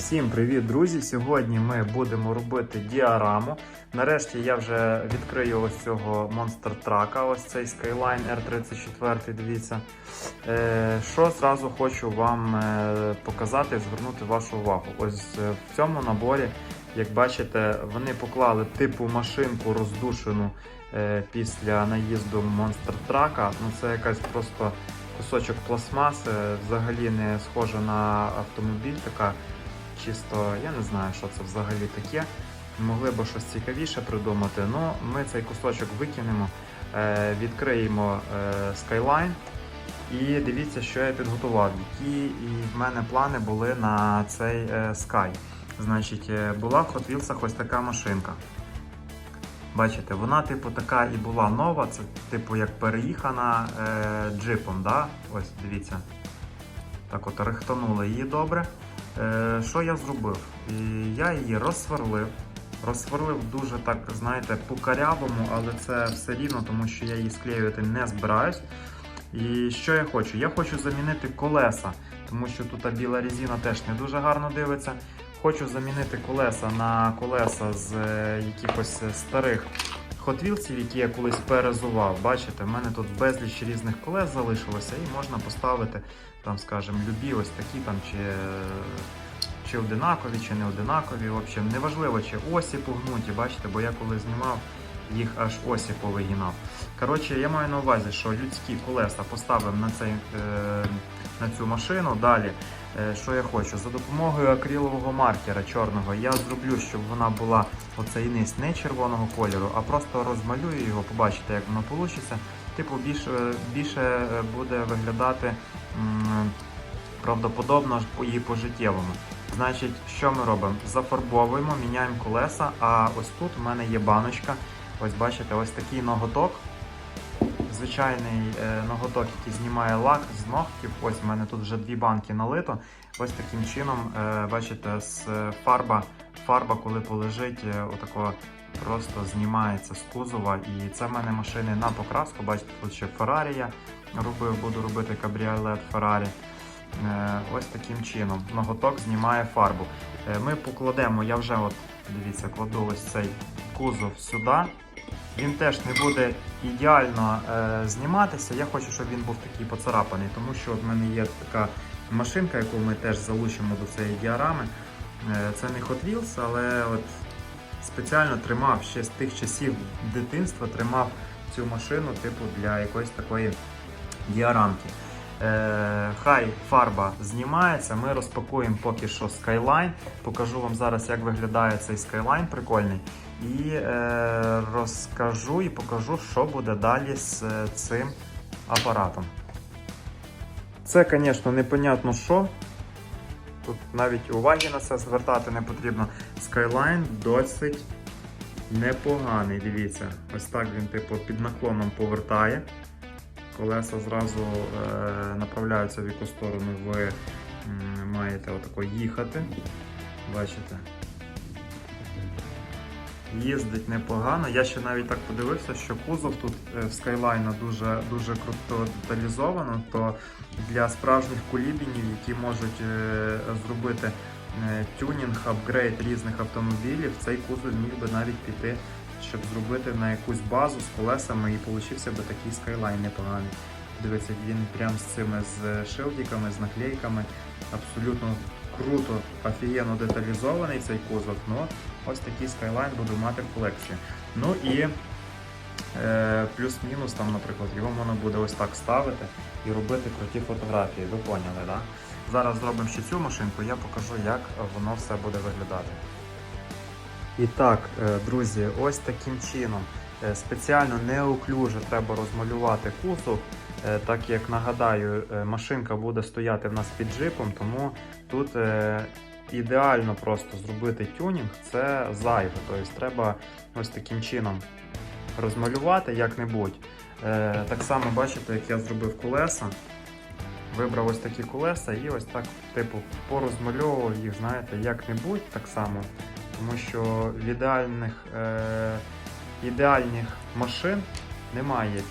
Всім привіт, друзі! Сьогодні ми будемо робити діараму. Нарешті я вже відкрию ось цього монстр трака, ось цей Skyline R34. Дивіться. Е, що зразу хочу вам е, показати звернути вашу увагу. Ось е, в цьому наборі, як бачите, вони поклали типу машинку роздушену після наїзду монстр трака. Ну це якась просто кусочок пластмаси, взагалі не схожа на автомобіль. така чисто, я не знаю, що це взагалі таке. Могли б щось цікавіше придумати. Ну, ми цей кусочок викинемо, е, відкриємо е, Skyline. І дивіться, що я підготував, які в мене плани були на цей е, Sky. Значить, була в Hot Wheels ось така машинка. Бачите, вона, типу, така і була нова, це типу як переїхана е, джипом. Да? Ось дивіться. Так от рихтанули її добре. Е, що я зробив? Я її розсверлив. Розсверлив дуже так, знаєте, по-карявому, але це все рівно, тому що я її склеювати не збираюсь. І що я хочу? Я хочу замінити колеса, тому що тут біла резина теж не дуже гарно дивиться. Хочу замінити колеса на колеса з е, якихось старих Wheels, які я колись перезував. Бачите, в мене тут безліч різних колес залишилося, і можна поставити, там, скажімо, любі ось такі там чи, чи одинакові, чи не одинакові. В общем, неважливо, чи осі погнуті, бачите, бо я коли знімав, їх аж осі повигинав. Коротше, я маю на увазі, що людські колеса поставимо на, цей, е, на цю машину. Далі, що я хочу? За допомогою акрилового маркера чорного я зроблю, щоб вона була оцей низ не червоного кольору, а просто розмалюю його, побачите, як воно вийде. Типу, більше, більше е, буде виглядати правдоподобно і по-життєвому. Значить, що ми робимо? Зафарбовуємо, міняємо колеса, а ось тут у мене є баночка. Ось бачите, ось такий ноготок. Звичайний е, ноготок, який знімає лак з ногтів. Ось у мене тут вже дві банки налито. Ось таким чином, е, бачите, з е, фарба, фарба, коли полежить, отако просто знімається з кузова. І це в мене машини на покраску. Бачите, тут ще Феррарі я робив, буду робити кабріолет Феррарі. Ось таким чином. Ноготок знімає фарбу. Ми покладемо, я вже от дивіться, кладу ось цей кузов сюди. Він теж не буде ідеально е, зніматися. Я хочу, щоб він був такий поцарапаний, тому що в мене є така машинка, яку ми теж залучимо до цієї діарами. Е, це не Hot Wheels, але от спеціально тримав ще з тих часів дитинства, тримав цю машину, типу, для якоїсь такої діарамки. Е, хай фарба знімається, ми розпакуємо поки що Skyline. Покажу вам зараз, як виглядає цей Skyline прикольний. І е, розкажу і покажу, що буде далі з е, цим апаратом. Це, звісно, непонятно що. Тут навіть уваги на це звертати не потрібно. Skyline досить непоганий. Дивіться, ось так він типу під наклоном повертає. Колеса зразу е, направляються в яку сторону ви маєте отако їхати. Бачите? Їздить непогано. Я ще навіть так подивився, що кузов тут е, в Skyline дуже, дуже круто деталізовано, то для справжніх кулібінів, які можуть е, зробити е, тюнінг, апгрейд різних автомобілів, цей кузов міг би навіть піти, щоб зробити на якусь базу з колесами і получився би такий Skyline непоганий. Дивіться, він прям з цими з шилдиками, з наклейками. Абсолютно круто, офігенно деталізований цей кузов. Ну, ось такий Skyline буду мати в колекції. Ну і е, плюс-мінус, там, наприклад, його можна буде ось так ставити і робити круті фотографії. Ви поняли, так? Зараз зробимо ще цю машинку, я покажу, як воно все буде виглядати. І так, е, друзі, ось таким чином. Е, Спеціально неуклюже треба розмалювати кузов, е, так як нагадаю, е, машинка буде стояти в нас під джипом, тому тут ідеально просто зробити тюнінг це зайве. Тобто треба ось таким чином розмалювати як-небудь. Так само бачите, як я зробив колеса. Вибрав ось такі колеса і ось так, типу, порозмальовував їх, знаєте, як-небудь так само. Тому що в ідеальних, е, ідеальних машин немає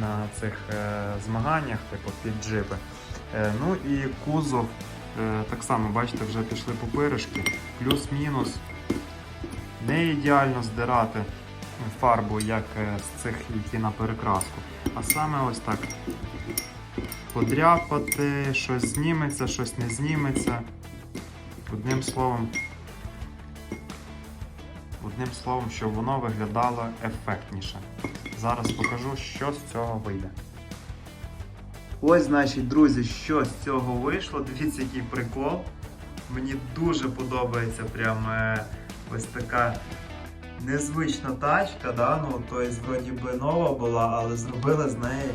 на цих е, змаганнях, типу під джипи. Е, ну і кузов Е, так само, бачите, вже пішли пупиришки. Плюс-мінус. Не ідеально здирати фарбу, як з цих, які на перекраску. А саме ось так. Подряпати, щось зніметься, щось не зніметься. Одним словом, одним словом, щоб воно виглядало ефектніше. Зараз покажу, що з цього вийде. Ось, значить, друзі, що з цього вийшло. Дивіться, який прикол. Мені дуже подобається прям е, ось така незвична тачка, да? ну, тобто, вроді би нова була, але зробили з неї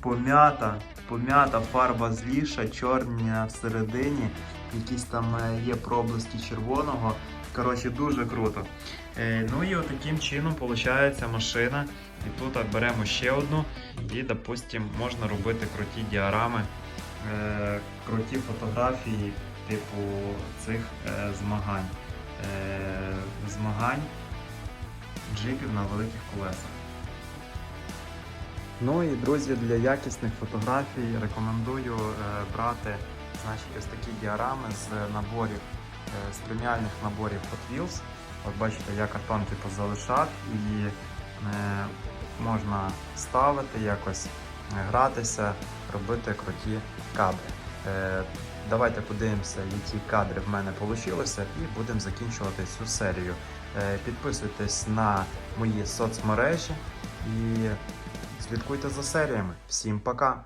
пом'ята, пом'ята фарба зліша, чорня всередині, якісь там е, є проблиски червоного. Коротше, дуже круто. Е, ну і таким чином виходить машина. І тут беремо ще одну, і, допустим, можна робити круті діарами, е, круті фотографії, типу цих е, змагань. Змагань джипів на великих колесах. Ну і друзі, для якісних фотографій рекомендую брати значить, ось такі діарами з наборів, з преміальних наборів Hot Wheels. От бачите, я картон типу залишав і е, можна ставити якось, е, гратися, робити круті кадри. Е, давайте подивимося, які кадри в мене вийшли, і будемо закінчувати цю серію. Е, підписуйтесь на мої соцмережі і слідкуйте за серіями. Всім пока!